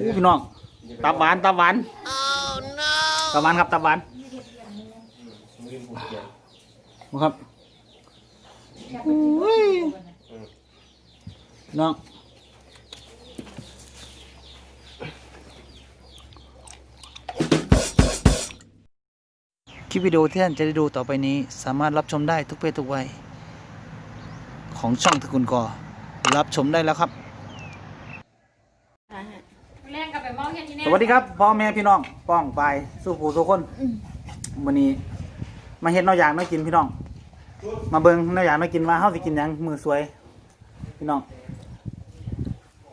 อู้พี่น้องตับหวานตับหวานตับหวานครับตับหวานมาครับอุ้ยพี่น้องคลิปวิดีโอที่ท่านจะได้ดูต่อไปนี้ สามารถรับชมได้ทุกเพศทุกวัยของช่องทกุลกอรับชมได้แล้วครับ แรงกับไปมองเห็นที่สแน่วัสดีครับพ่อแม่พี่น้องป้องไปสู้ผู้สู้คนวันนี้ มาเห็นน้อยอย่างน้อยกินพี่น้อง มาเบิ่งน้อยอย่างน้อยกินว่าเฮาสิกินหยังมือสวย พี่น้อง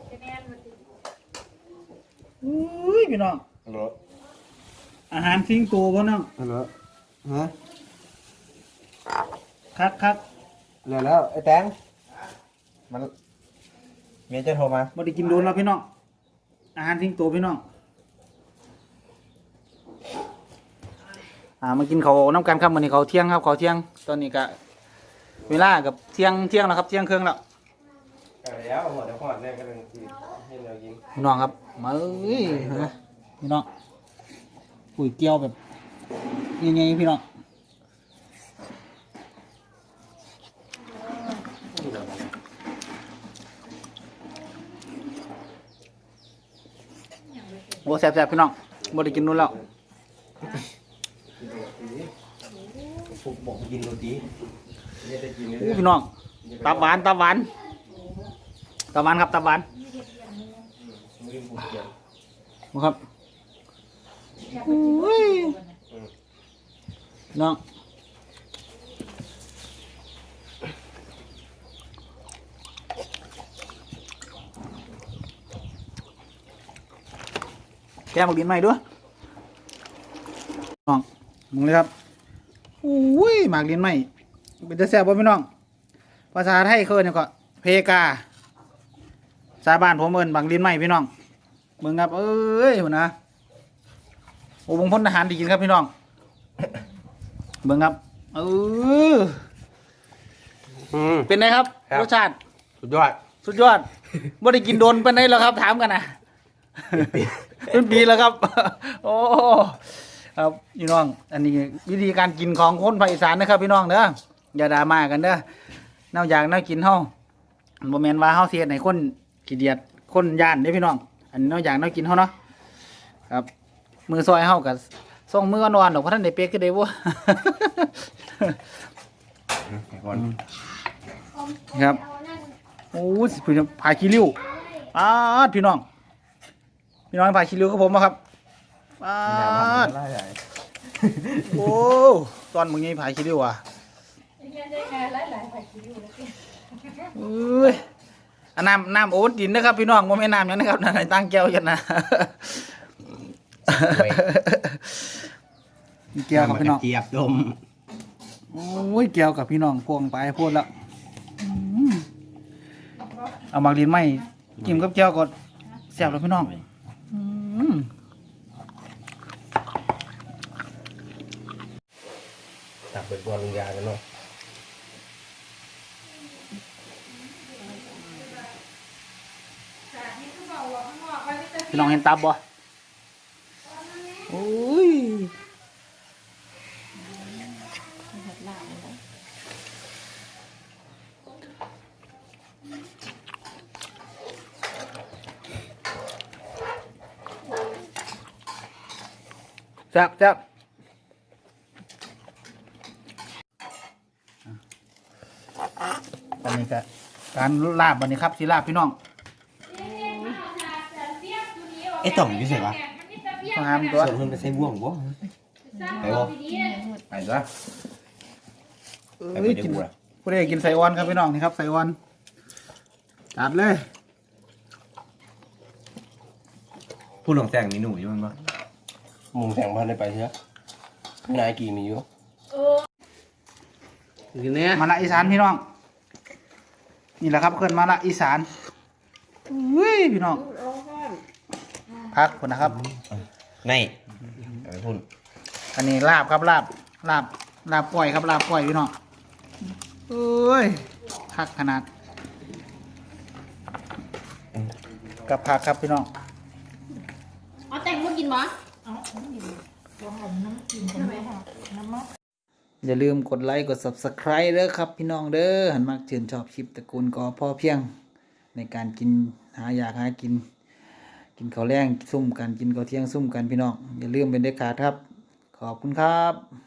ที่แน่มันติดอุ้ยพี่น้อง ฮัลโหลอาหารทิ้งตัวพ่น้องฮัลโหลฮะคักคักเร็วแล้วไอ้แตงมันเมียจะโทรมาบ่ได้กินโดนแล้วพี่น้อง อาหารทิ้งตัวพี่น้อง อ่ามากินเขาวน้ำกันครับวันนี้เขาวเที่ยงครับเขาวเที่ยง ตอนนี้ก็เวลากับเที่ยงเที่ยงแล้วครับเที่ยงครึ่งแล้วแล้วหัวเดี๋ยวหอดเนี่ยกำลังกินให้เรากินพี่น้องครับ มาเอ้ยนะพี่น้องปุ๋ยเกี๊ยวแบบยังไงพี่น้อง อ้แซ่บๆพี่น้องบ่ได้กินนู่นแล้วผมบอกกินโรตีเมียจะกินเลยอู้พี่น้องตับหวานตับหวานตับหวานครับตับหวานมือผมเกียนมาครับอุ้ยพี่น้อง ก้มบักดินใหม่ด้วยน้องมึงเลยครับอุ้ยหมากดินใหม่เป็นจะแซ่บบ่พี่น้อง ภาษาไทยเขาเนี่ยก็เพกาชาวบ้านผมเอิ้นบังดินใหม่พี่น้องมึงครับเอ้ยหัวนะโอ้บงพลทหารดีกินครับพี่น้องเบิ่งครับเอออืมเป็นไงครับครับรสชาติ สุดยอด สุดยอดบ่ได้กินโดนเป็นไงแล้วครับ ถามกันนะ เป็นปีแล้วครับ โอ้ครับพี่น้อง อันนี้วิธีการกินของคนภาคอีสานนะครับพี่น้องเด้ออย่าด่ามากันเด้อแนวอยากแนวกินเฮาบ่แม่นว่าเฮาเสียให้คนขี้เดียดคนย่านเด้อพี่น้อง อันนี้นวอยากแนวกินเฮาเนาะครับ มือซอยเฮากับส่งมืออ่อนๆดอกเพราะท่านได้เป๊กก็ได้บ่ครับโอ้ยพี่น้องผาขี้ริ้วปาพี่น้อง พี่น้องผาขี้ริ้วกับผมบ่ครับปาดไล่ใหญ่โอ้ตอนมึงยังผาขี้ริ้วอะที่แน่ได้ไงหลายหลายๆผักคิ้วแล้วสิเอ้ยอันน้ำน้ำโอ๊ตดินนะครับพี่น้องบ่แม่นน้ำหยังนะครับนั่นให้ตั้งแก้วกันนะมีแก้วครับพี่น้องเกียบดมโอ้ยแก้วกับพี่น้องพวงไปพูดแล้วอืมเอามากดินไหมกินกับแก้วก็แซ่บแล้วพี่น้องอืม ตักเป็นตัวลุงยากันเนาะพี่น้องเห็นตับบ่โอ้ย แซ่บแซ่บอันนี้ก็การลาบอันนี้ครับสิลาบพี่น้องไอ้ต่องอยู่ไหนวะต้องหามตัวส่วนมันไปใส่บ่วงบ่ไปบ่ไปซะไปเอ้ยไปกินดูละผู้ใดกินไส้อ่อนครับพี่น้องนี่ครับไส้อ่อนจัดเลยพูดลงแซงมีหนูอยู่มันปะ มุงแซงพันได้ไปเถอะนายกี่มีอยู่กินเนี้ยมาละอีสานพี่น้อง นี่แหละครับเคลื่อนมาละอีสานอุ้ยพี่น้องพักคนนะครับในไปพูดอันนี้ลาบครับลาบลาบลาบก้อยครับลาบก้อยพี่น้องเอ้ยพักขนาดกับผักครับพี่น้อง บ่อย่าลืมกดไลค์กด subscribe เด้อครับ พี่น้องเด้อหันมากชื่นชอบคลิปตระกูลกอพ่อเพียง ในการกินหาอยากหากิน กินข้าวแรงซุ่มกันกินข้าวเที่ยงซุ่มกันพี่น้องอย่าลืมเป็นเด็ดขาดครับ ขอบคุณครับ